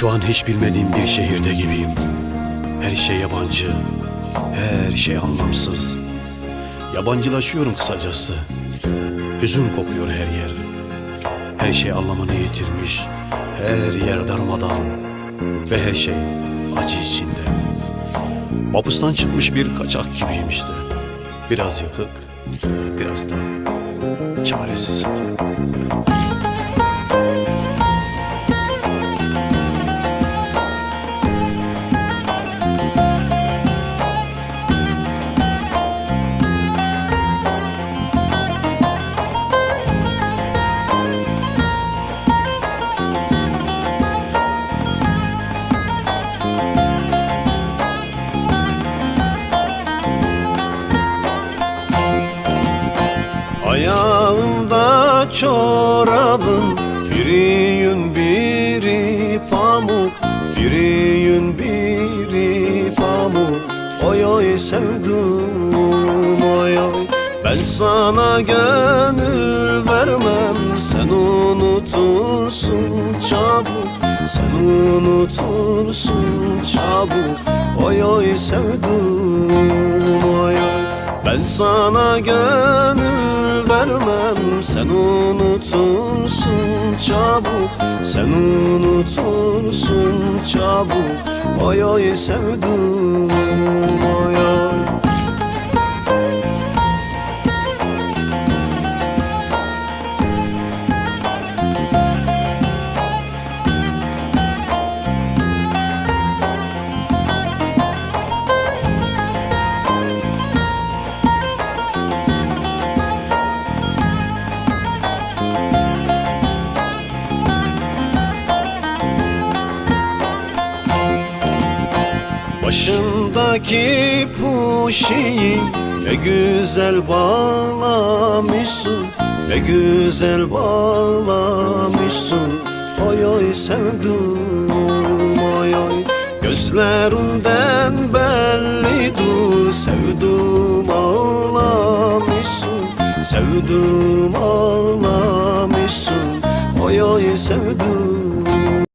Şu an hiç bilmediğim bir şehirde gibiyim. Her şey yabancı, her şey anlamsız. Yabancılaşıyorum kısacası. Hüzün kokuyor her yer. Her şey anlamını yitirmiş, her yer darmadağın ve her şey acı içinde. Mapustan çıkmış bir kaçak gibiyim işte. Biraz yıkık, biraz da çaresiz. Çorabın biri yün biri pamuk Biri yün biri pamuk. Oy oy sevdum oy oy. Ben sana gönül vermem Sen unutursun çabuk. Sen unutursun çabuk. Oy oy sevdum oy oy. Ben sana gönül vermem Sen unutursun çabuk Sen unutursun çabuk. Oy oy sevdum oy oy Başındaki puşiyi ne güzel bağlamışsın Ne güzel bağlamışsın. Oy oy sevdum oy oy. Gözlerinden bellidir Sevdum ağlamışsın Sevdum ağlamışsın. Oy oy sevdum